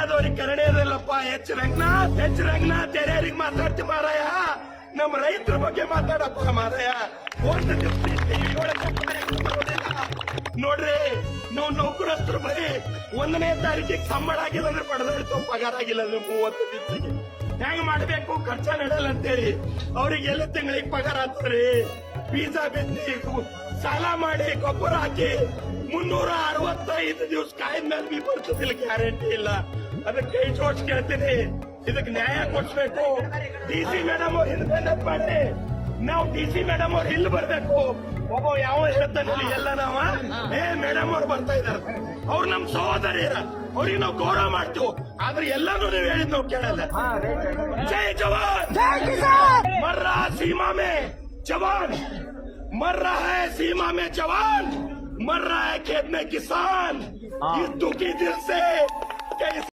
ಮೀಡಿಯಾದವ್ರಿಗೆ ಕನ್ನಡಿಯದಲ್ಲಪ್ಪ. H Ranganath H Ranganath, ಯಾರ್ಯಾರಿಗೆ ಮಾತಾಡ್ತಿ ಮಾರಾಯ? ನಮ್ಮ ರೈತರ ಬಗ್ಗೆ ಮಾತಾಡಪ್ಪ ಮಾರಾಯ. ದಿವ್ಸ. ನೋಡ್ರಿ, ನಾವು ನೌಕರಸ್ತ್ರ ಬರೀ ಒಂದನೇ ತಾರೀಕಿಗೆ ಸಂಬಳ ಆಗಿಲ್ಲ ಅಂದ್ರೆ ಪಡೆದ್ರೆ ಪಗಾರ ಆಗಿಲ್ಲ ಅಂದ್ರೆ ಮೂವತ್ತು ದಿವಸಕ್ಕೆ ಹೆಂಗ್ ಮಾಡ್ಬೇಕು? ಖರ್ಚ ನಡೆಯಲ್ಲ ಅಂತೇಳಿ ಅವ್ರಿಗೆ ಎಲ್ಲ ತಿಂಗಳಿಗೆ ಪಗಾರ ಹಾಕ್ತಾರೆ ಬೀಜ ಬಿತ್ತಿ ಸಾಲ ಮಾಡಿ ಗೊಬ್ಬರ ಹಾಕಿ ಮುನ್ನೂರ ಅರವತ್ತೈದು ದಿವಸ ಕಾಯ್ದ ಮೇಲೆ ಬಿ ಬರ್ತದಿಲ್ಲ ಗ್ಯಾರಂಟಿ ಇಲ್ಲ. ಅದಕ್ಕೆ ಕೈ ಜೋಡ್ಸ್ ಕೇಳ್ತೀನಿ. ಇದಕ್ಕೆ ನ್ಯಾಯ ಕೊಡ್ಸ್ಬೇಕು. ಡಿ ಸಿ ಮೇಡಮ್ ಇಂಡಿಪೆಂಡೆಂಟ್ ಮಾಡಿ ನಾವು ಡಿ ಸಿ ಮೇಡಮ್ ಅವ್ರು ಇಲ್ಲಿ ಬರ್ಬೇಕು. ಒಬ್ಬ ಯಾವ ಹೇಳ್ತಾನೆ ಎಲ್ಲ ನಾವ? ಏ ಮೇಡಮ್ ಅವ್ರು ಬರ್ತಾ ಇದಾರೆ. ಅವ್ರು ನಮ್ ಸಹೋದರಿಯರ. ಅವ್ರಿಗೆ ನಾವು ಗೌರವ ಮಾಡ್ತೀವಿ. ಆದ್ರೆ ಎಲ್ಲಾನು ನೀವು ಹೇಳಿದ್ ನಾವು ಕೇಳಲ್ಲ. ಜೈ ಜವಾನ್. ಮರ್ರ ಸೀಮಾ ಮೇ ಜವಾನ್. ಮರ್ರ ಹೈ ಸೀಮಾ ಮೇ ಜವಾನ್. ಮರ್ರ ಹೈ ಖೇತ್ ಮೇ ಕಿಸಾನ್ ಈ ದುಃಖಿ ದಿಲ್ ಸೆ